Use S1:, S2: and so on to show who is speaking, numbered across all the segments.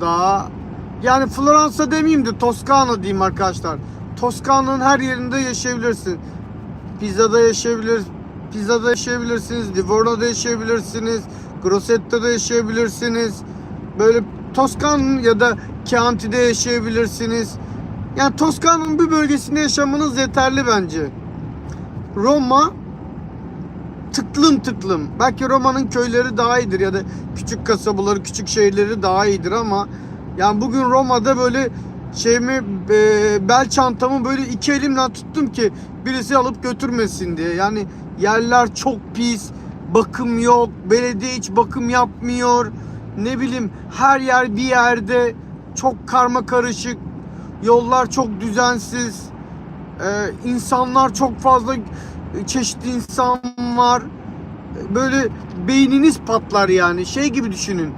S1: daha yani Floransa demeyeyim de Toskana diyeyim arkadaşlar. Toskana'nın her yerinde yaşayabilirsin. Pizza'da yaşayabilir, Pizza'da yaşayabilirsiniz, Livorno'da yaşayabilirsiniz, Grossetto'da yaşayabilirsiniz. Böyle Toskan ya da Chianti'de yaşayabilirsiniz. Yani Toskana'nın bir bölgesinde yaşamanız yeterli bence. Roma tıklım tıklım. Belki Roma'nın köyleri daha iyidir ya da küçük kasabaları, küçük şehirleri daha iyidir ama yani bugün Roma'da böyle şeyimi e, bel çantamı böyle iki elimle tuttum ki birisi alıp götürmesin diye. Yani yerler çok pis, bakım yok, belediye hiç bakım yapmıyor. Ne bileyim her yer bir yerde çok karma karışık. Yollar çok düzensiz. Ee, insanlar çok fazla çeşitli insan var. Böyle beyniniz patlar yani. Şey gibi düşünün.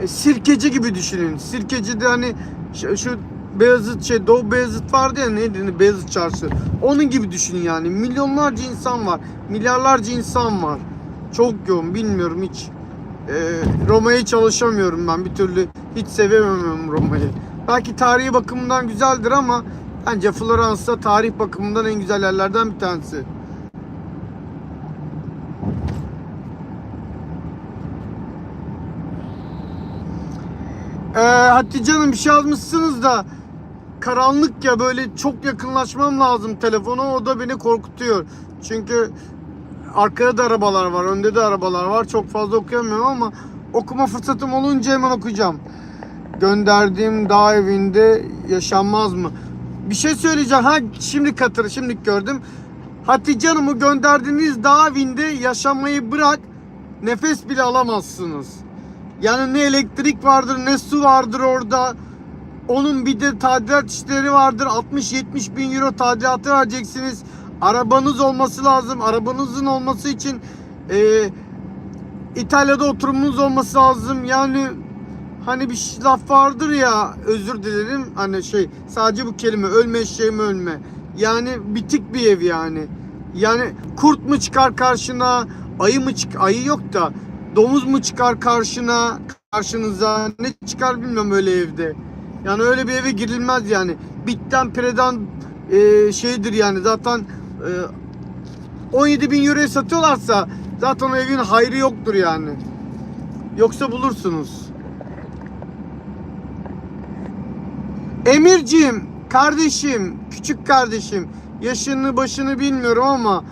S1: E, Sirkeci gibi düşünün. Sirkeci'de hani şu, Beyazıt şey Doğu Beyazıt vardı ya neydi Beyazıt Çarşı. Onun gibi düşünün yani. Milyonlarca insan var. Milyarlarca insan var. Çok yoğun bilmiyorum hiç. E, Roma'yı çalışamıyorum ben bir türlü. Hiç sevemem Roma'yı. Belki tarihi bakımından güzeldir ama bence Floransa tarih bakımından en güzel yerlerden bir tanesi. Ee, Hatice Hanım bir şey yazmışsınız da karanlık ya böyle çok yakınlaşmam lazım telefona o da beni korkutuyor. Çünkü arkada da arabalar var, önde de arabalar var. Çok fazla okuyamıyorum ama okuma fırsatım olunca hemen okuyacağım. Gönderdiğim dağ evinde yaşanmaz mı? Bir şey söyleyeceğim. Ha şimdi katır, şimdi gördüm. Hatice Hanım'ı gönderdiğiniz dağ evinde yaşamayı bırak. Nefes bile alamazsınız. Yani ne elektrik vardır ne su vardır orada. Onun bir de tadilat işleri vardır. 60-70 bin euro tadilatı vereceksiniz. Arabanız olması lazım. Arabanızın olması için e, İtalya'da oturumunuz olması lazım. Yani hani bir laf vardır ya özür dilerim hani şey sadece bu kelime ölme eşeğim ölme. Yani bitik bir ev yani. Yani kurt mu çıkar karşına ayı mı çık ayı yok da domuz mu çıkar karşına karşınıza ne çıkar bilmiyorum öyle evde. Yani öyle bir eve girilmez yani. Bitten pireden e, şeydir yani zaten e, 17 bin euroya satıyorlarsa zaten o evin hayrı yoktur yani. Yoksa bulursunuz. Emirciğim, kardeşim, küçük kardeşim, yaşını başını bilmiyorum ama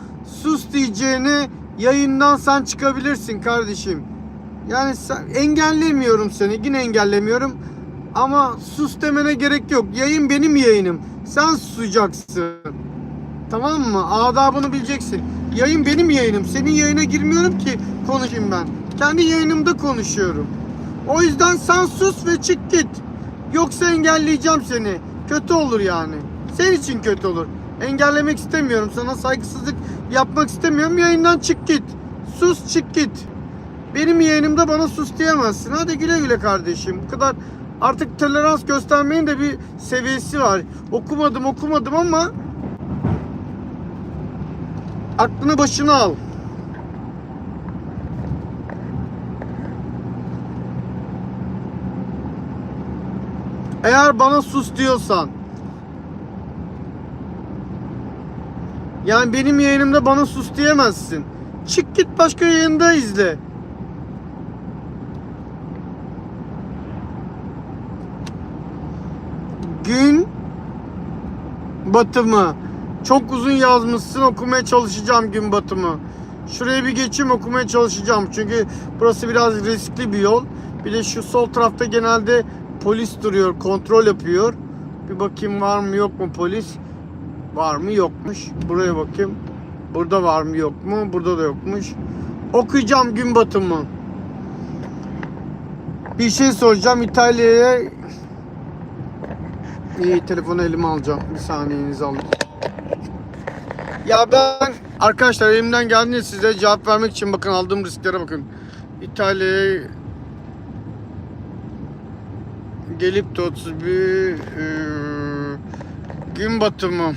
S1: sus diyeceğine yayından sen çıkabilirsin kardeşim. Yani sen, engellemiyorum seni, yine engellemiyorum. Ama sus demene gerek yok. Yayın benim yayınım. Sen susacaksın. Tamam mı? Adabını bileceksin. Yayın benim yayınım. Senin yayına girmiyorum ki konuşayım ben. Kendi yayınımda konuşuyorum. O yüzden sen sus ve çık git. Yoksa engelleyeceğim seni. Kötü olur yani. Senin için kötü olur. Engellemek istemiyorum. Sana saygısızlık yapmak istemiyorum. Yayından çık git. Sus çık git. Benim yayınımda bana sus diyemezsin. Hadi güle güle kardeşim. Bu kadar artık tolerans göstermeyin de bir seviyesi var. Okumadım okumadım ama aklını başına al. Eğer bana sus diyorsan Yani benim yayınımda bana sus diyemezsin. Çık git başka yayında izle. Gün batımı. Çok uzun yazmışsın okumaya çalışacağım gün batımı. Şuraya bir geçeyim okumaya çalışacağım. Çünkü burası biraz riskli bir yol. Bir de şu sol tarafta genelde polis duruyor, kontrol yapıyor. Bir bakayım var mı yok mu polis. Var mı yokmuş. Buraya bakayım. Burada var mı yok mu? Burada da yokmuş. Okuyacağım gün batımı. Bir şey soracağım İtalya'ya. İyi telefonu elime alacağım. Bir saniyenizi alın. Ya ben arkadaşlar elimden geldiğince size cevap vermek için bakın aldığım risklere bakın. İtalya'ya gelip de 31 eee, gün batımı